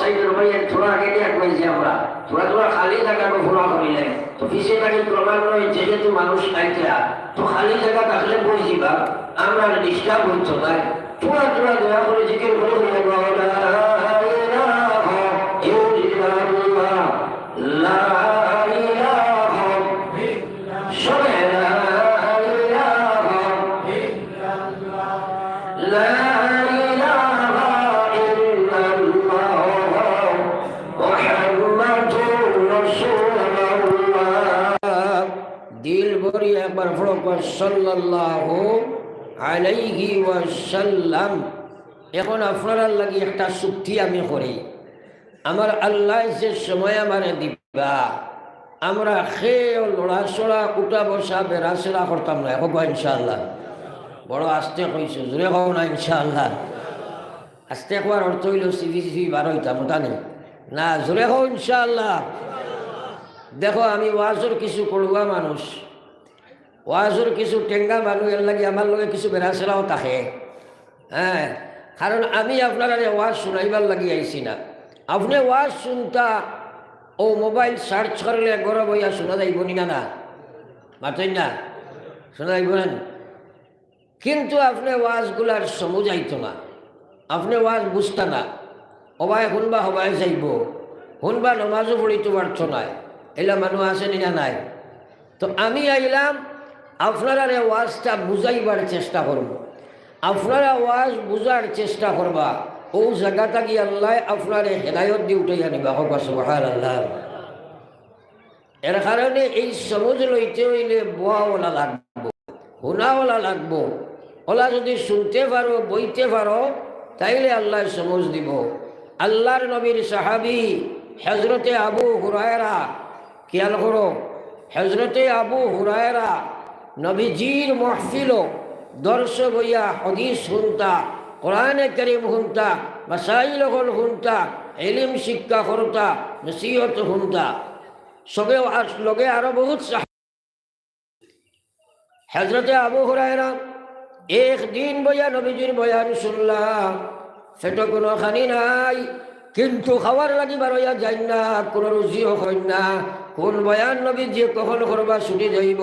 সাইডের ভাইয়ের থোড়া আগে দিয়ে কইছি আমরা। থোড়া থোড়া খালি জায়গা ঘোরা করিলে তো পিছে থাকি ক্রমান্বয়ে যেহেতু মানুষ আইতরা তো খালি জায়গা থাকলে বই যাবা আমরা ডিস্টার্ব হইতো তাই থোড়া থোড়া দয়া করে জিকির করে বলে, লা ইলাহা সবে লা ইলাহা لا ভরি একবার ফড়ক সাল্লাল্লাহু আলাইহি ওয়াসাল্লাম। এখন আপনার লাগি একটা চুক্তি আমি করি। আমার আল্লাহ যে সময় আমার দিবা, আমরা খেয়ে লড়াচড়া উঠা বসা বেড়াচড়া করতাম না এখন ইনশাআল্লাহ। বড় আস্তে কইছো, জোরে কও না ইনশাআল্লাহ। আস্তে কোয়ার অর্থ হইল সিভি সিভি বার হইতাম ওটা না? জোরে কও ইনশাআল্লাহ। দেখো, আমি ওয়াজর কিছু পড়ুয়া মানুষ। ওয়াজর কিছু টেঙ্গা মানুষ এর লাগে আমার লগে কিছু বেড়াচেরাও থাকে হ্যাঁ কারণ আমি আপনার ওয়াজ শুনাইবার লাগি আইছি না। আপনি ওয়াজ শুনতা ও মোবাইল সার্চ করলে গড় বইয়া শোনা যাইব নি না না? মাতই না? শোনা যাইব কিন্তু আপনি ওয়াজগুলার সমুজাইত না। আপনি ওয়াজ বুঝতা না। হবায় শুনবা হবায় যাইব। শুনবা নমাজও পড়িতে পারছ নাই। এলা মানুষ আছে না নাই? তো আমি আইলাম আপনারা ওয়াজটা বুঝাইবার চেষ্টা করব আপনারা ওয়াজ বুঝার চেষ্টা করবা। ও জায়গাটা কি আল্লাহ আপনার হেদায়ত দিয়ে উঠে আনিবা হোক সুবাহ আল্লাহ এর কারণে এই সমুজ লইতে হইলে বোয়াওয়ালা লাগবো শোনাওয়ালা লাগবো। ওলা যদি শুনতে পারো, বইতে পারো, তাইলে আল্লাহ সমজ দিব। আল্লাহর নবীর সাহাবি হজরতে আবু হুরায়রা, খেয়াল করো হজরতে আবু হুরায়রা নবীজির মহফিল দর্শক হইয়া হদিস শুনতা কোরআনে করিম শুনতা মাসাইল হল শুনতা এলিম শিক্ষা করতা, নসিহত শুনতা সবে লগে আরও বহুত হজরতে আবু হরায়রা, এক দিন বইয়া নবীজির বয়ান শুনলাম। সেটা কোনো খানি নাই, কিন্তু খাওয়ার লাগিবার হইয়া যাই না কোনো রুচিও হয় না কোন বয়ান নবী যে কখন করবা শুনি যাইব